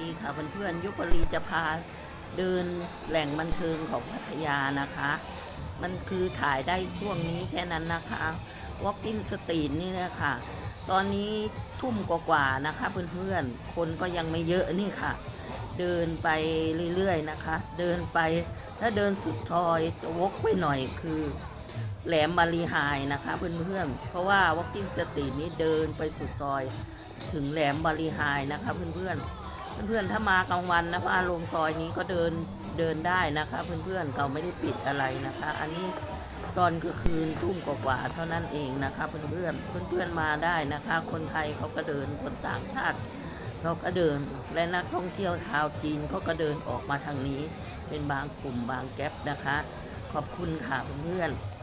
ดีค่ะเพื่อนๆยุปรีจะพาเดินแหล่งบันเทิงของพัทยานะคะ มันคือถ่ายได้ช่วงนี้แค่นั้นนะคะ Walking Street นี่นะคะตอนนี้ทุ่มกว่าๆนะคะเพื่อนๆ คนก็ยังไม่เยอะนี่ค่ะ เดินไปเรื่อยๆนะคะ เดินไปถ้าเดินสุดซอยจะวกไปหน่อยคือแหลมบาลีไฮนะคะเพื่อนๆ เพราะว่า Walking Street นี้เดินไปสุดซอย ถึงแหลมบาลีไฮนะคะเพื่อนๆ เพื่อนๆถ้ามากลางวันนะว่าลงซอยนี้ก็เดินเดินได้นะคะ เพื่อนๆเขาไม่ได้ปิดอะไรนะคะ อันนี้ตอนกลางคืนทุ่มกว่าๆเท่านั้นเองนะคะ เพื่อนๆเพื่อนๆมาได้นะคะ คนไทยเขาก็เดินคนต่างชาติเขาก็เดินและนักท่องเที่ยวชาวจีนเขาก็เดินออกมาทางนี้ เป็นบางกลุ่มบางแก๊ปนะคะ ขอบคุณค่ะเพื่อนๆ